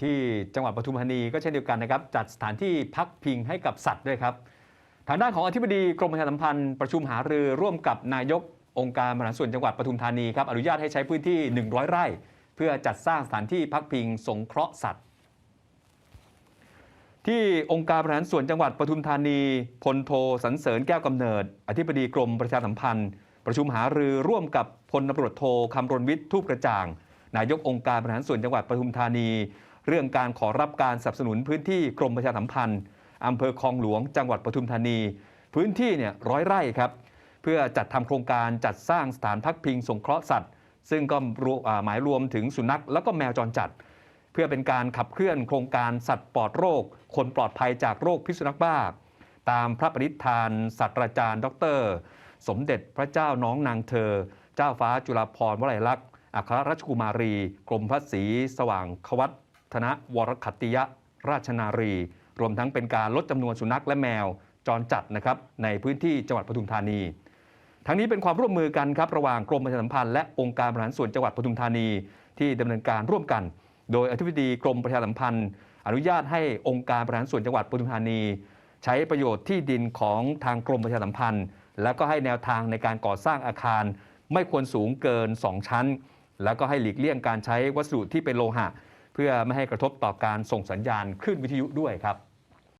ที่จังหวัดปทุมธานีก็เช่นเดียวกันนะครับ จัดสถานที่พักพิงให้กับสัตว์ด้วยครับ ทางด้านของอธิบดีกรมประชาสัมพันธ์ประชุมหารือร่วมกับนายกองค์การบริหารส่วนจังหวัดปทุมธานีครับอนุญาตให้ใช้พื้นที่ 100 ไร่ เพื่อจัดสร้างสถานที่พักพิงสงเคราะห์สัตว์ที่องค์การบริหารส่วนจังหวัดปทุมธานีพลโทสันเสริญแก้วกำเนิด อธิบดีกรมประชาสัมพันธ์ ประชุมหารือร่วมกับพลตำรวจโทคำรณวิทย์ทูปกระจ่าง นายกองค์การบริหารส่วนจังหวัดปทุมธานี เรื่องการขอรับการสนับสนุนพื้นที่กรมประชาสัมพันธ์อำเภอคลองหลวงจังหวัดปทุมธานี พื้นที่เนี่ยร้อยไร่ครับ เพื่อจัดทำโครงการจัดสร้างสถานพักพิงสงเคราะห์สัตว์ ซึ่งก็หมายรวมถึงสุนัขแล้วก็แมวจรจัด เพื่อเป็นการขับเคลื่อนโครงการสัตว์ปลอดโรค คนปลอดภัยจากโรคพิษสุนัขบ้า ตามพระปณิธานศาสตราจารย์ ดร สมเด็จพระเจ้าน้องนางเธอ เจ้าฟ้าจุฬาภรณ์วลัยลักษณ์อัครราชกุมารี กรมพระศรีสว่างควัต ธนวรคัตติยะราชนารี รวมทั้งเป็นการลดจำนวนสุนัขและแมวจรจัดนะครับในพื้นที่จังหวัดปทุมธานี ทั้งนี้เป็นความร่วมมือกันครับระหว่างกรมประชาสัมพันธ์และองค์การบริหารส่วนจังหวัดปทุมธานี ที่ดำเนินการร่วมกัน โดยอธิบดีกรมประชาสัมพันธ์ อนุญาตให้องค์การบริหารส่วนจังหวัดปทุมธานี ใช้ประโยชน์ที่ดินของทางกรมประชาสัมพันธ์ แล้วก็ให้แนวทางในการก่อสร้างอาคาร ไม่ควรสูงเกิน 2 ชั้น แล้วก็ให้หลีกเลี่ยงการใช้วัสดุที่เป็นโลหะ เพื่อไม่ให้กระทบต่อการส่งสัญญาณคลื่นวิทยุด้วยครับ